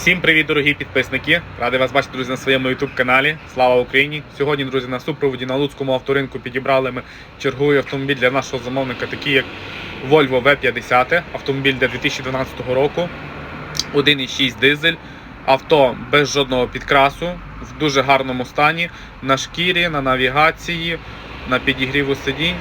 Всім привіт, дорогі підписники! Радий вас бачити, друзі, на своєму youtube каналі. Слава Україні! Сьогодні, друзі, на супроводі на Луцькому авторинку підібрали ми черговий автомобіль для нашого замовника, такий як Volvo V50, автомобіль для 2012 року, 1,6 дизель, авто без жодного підкрасу, в дуже гарному стані, на шкірі, на навігації, на підігріву сидінь.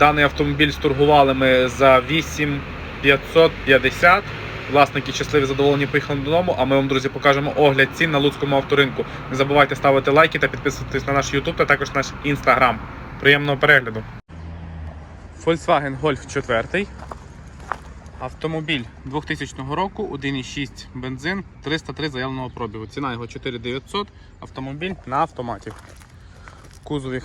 Даний автомобіль сторгували ми за 8550. Власники щасливі задоволені поїхали додому. А ми вам, друзі, покажемо огляд цін на Луцькому авторинку. Не забувайте ставити лайки та підписуватись на наш YouTube та також наш Instagram. Приємного перегляду. Volkswagen Golf 4. Автомобіль 2000 року, 1,6 бензин, 303 заявленого пробігу. Ціна його 4900. Автомобіль на автоматі. В кузові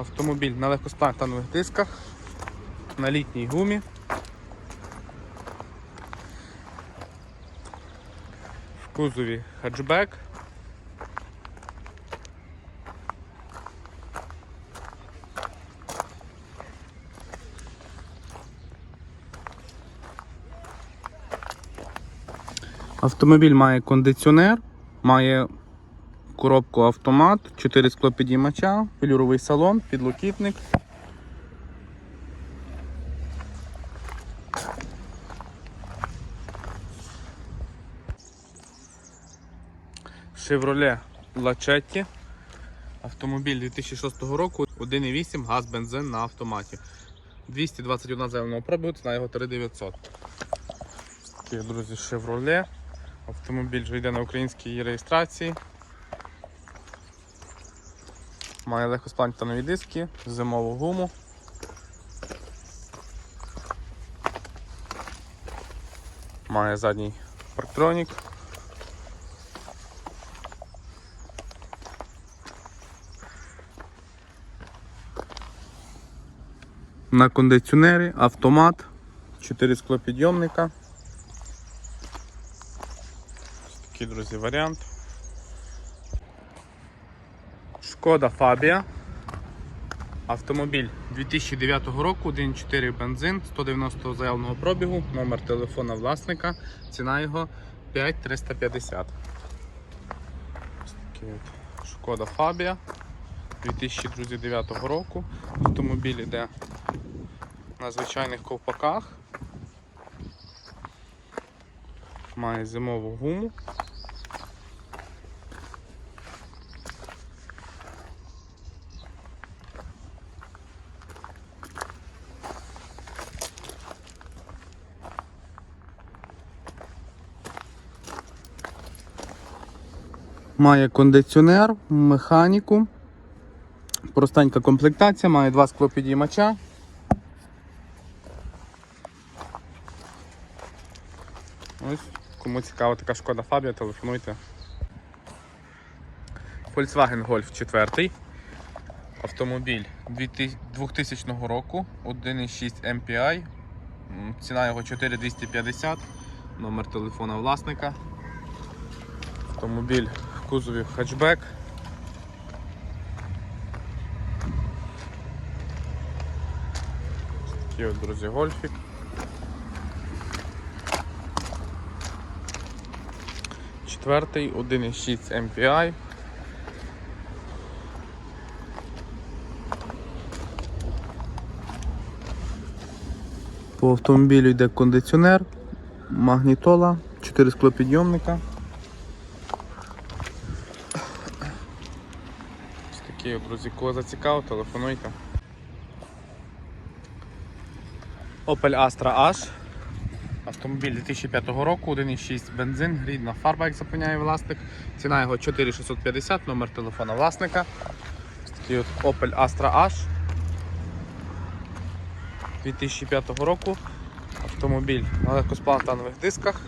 Автомобіль на легкосплантанових дисках, на літній гумі. В кузові хетчбек. Автомобіль має кондиціонер, має коробку автомат, 4 склопідіймача, велюровий салон, підлокітник. Chevrolet Lachetti. Автомобіль 2006 року, 1,8 газ бензин на автоматі. 221 заявленого пробігу, ціна його 3900. Такі, друзі, Chevrolet. Автомобіль вже йде на українській реєстрації. Має легкосплантанові диски, зимову гуму. Має задній парктронік. На кондиціонері автомат, 4 склопідйомника. Такий, друзі, варіант. Шкода Фабія. Автомобіль 2009 року, 1.4 бензин, 190 заявленого пробігу, номер телефона власника, ціна його 5350. Ось такий от Шкода Фабія 2009 року. Автомобіль йде на звичайних ковпаках. Має зимову гуму. Має кондиціонер, механіку, простенька комплектація, має два склопідіймача. Ось, кому цікава така шкода Фабія, телефонуйте. Volkswagen Golf 4. Автомобіль 2000 року, 1,6 MPI. Ціна його 4250, номер телефона власника. Автомобіль кузові хетчбек. Такий от, друзі, гольфік. Четвертий, 1,6 MPI. По автомобілю йде кондиціонер, магнітола, 4 склопідйомника. Ось друзі, кого зацікавив, телефонуйте. Opel Astra H. Автомобіль 2005 року, 1,6 бензин, рідна фарба, як запевняє власник. Ціна його 4650, номер телефона власника. Ось такий от Opel Astra H. 2005 року. Автомобіль на легкосплантанових дисках.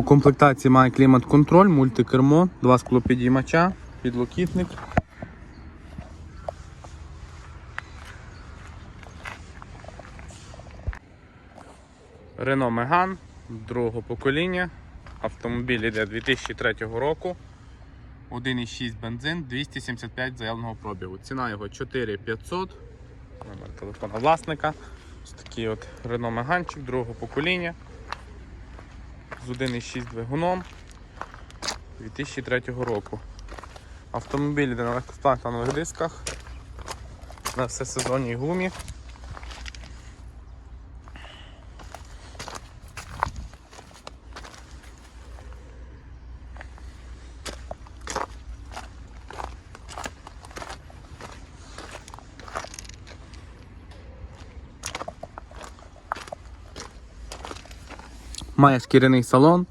У комплектації має клімат-контроль, мультикермо, два склопідіймача, підлокітник. Renault Megane другого покоління. Автомобіль йде 2003 року. 1,6 бензин, 275 заявленого пробігу. Ціна його 4500. Номер телефона власника. Ось такий от Renault Megane другого покоління. З 1,6 двигуном 2003 року. Автомобіль йде на легкосплантанових дисках. На всесезонній гумі. Має шкіряний салон,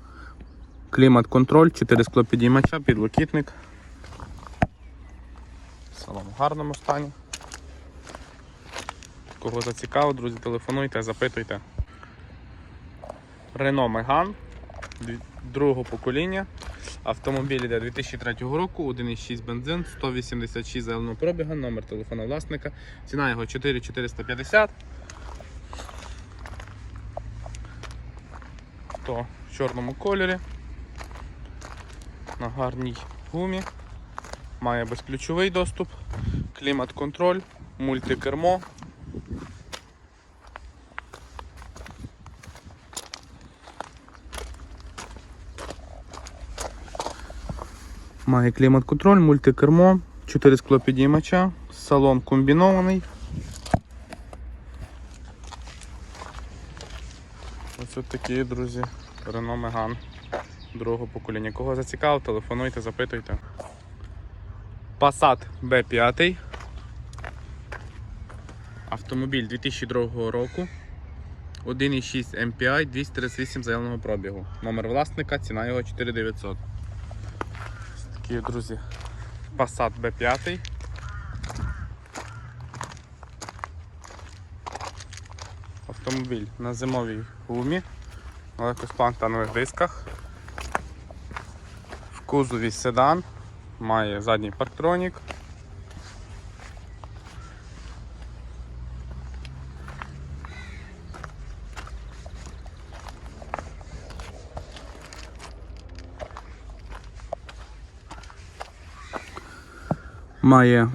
клімат-контроль, 4 склопідіймача, підлокітник. Салон в гарному стані. Кого зацікавив, друзі, телефонуйте, запитуйте. Megane дві- другого покоління. Автомобіль йде 2003 року, 1,6 бензин, 186 заявленого пробіга, номер телефона власника. Ціна його 4450. То в чорному кольорі, на гарній гумі, має безключовий доступ, клімат-контроль, мультикермо. Має клімат-контроль, мультикермо, 4 склопідіймача, салон комбінований. Ось такі, друзі, Renault Megane другого покоління. Кого зацікавив, телефонуйте, запитуйте. Passat B5. Автомобіль 2002 року. 1,6 MPI, 238 заявленого пробігу. Номер власника, ціна його 4900. Ось такі, друзі, Passat B5. Автомобіль на зимовій гумі, на легкосплантанових дисках. В кузові седан, має задній парктронік. Має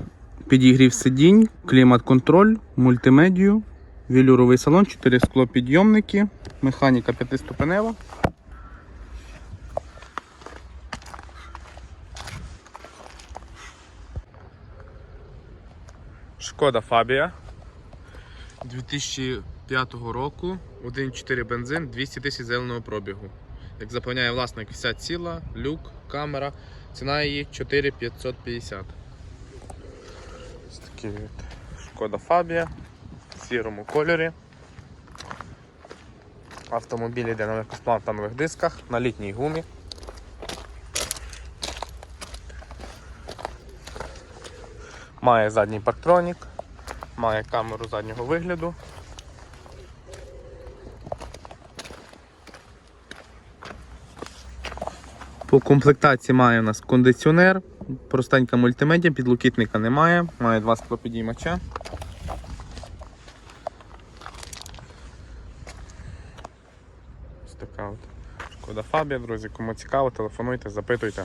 підігрів сидінь, клімат-контроль, мультимедію, Велюровий салон, 4 склопідйомники, механіка 5-ступенева. Шкода Фабія 2005 року, 1,4 бензин, 200 тисяч зеленого пробігу. Як запевняє власник, вся ціла, люк, камера, ціна її 4550. Ось такий Шкода Фабія сірому кольорі. Автомобіль йде на легкосплантанових дисках, на літній гумі. Має задній парктронік, має камеру заднього вигляду. По комплектації має у нас кондиціонер, простенька мультимедіа, підлокітника немає, має два склопідіймача. Ось така от шкода Фабія, друзі, кому цікаво, телефонуйте, запитуйте.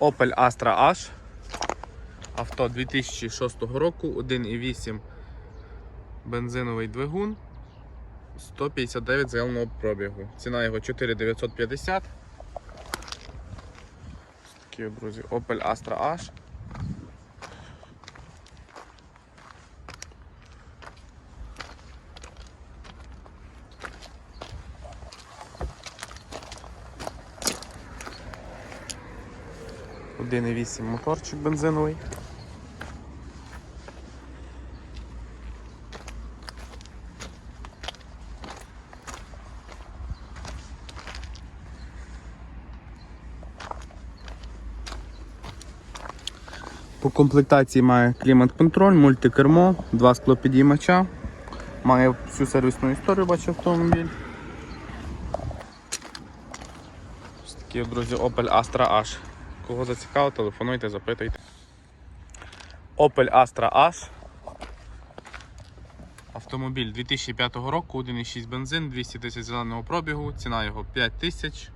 Opel Astra H. Авто 2006 року, 1,8 бензиновий двигун, 159 заявленого пробігу. Ціна його 4950. Ось Такі, друзі, Opel Astra H. 1,8 моторчик бензиновий. По комплектації має клімат-контроль, мультикермо, два склопідіймача. Має всю сервісну історію бачу автомобіль. Ось такий, друзі, Opel Astra H. Кого зацікавило, телефонуйте, запитуйте. Opel Astra H. Автомобіль 2005 року, 1,6 бензин, 200 тисяч зеленого пробігу, ціна його 5 тисяч.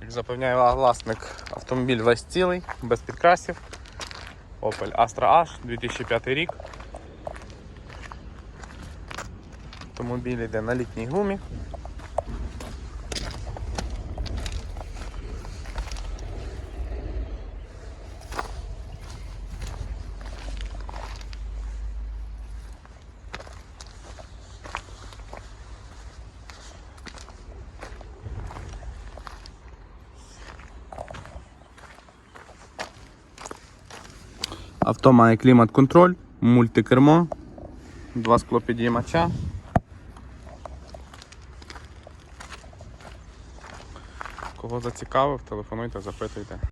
Як запевняє власник, автомобіль весь цілий, без підкрасів. Opel Astra H, 2005 рік. Автомобіль йде на літній гумі. Авто має клімат-контроль, мультикермо, два склопідіймача. Кого зацікавив, телефонуйте, запитуйте.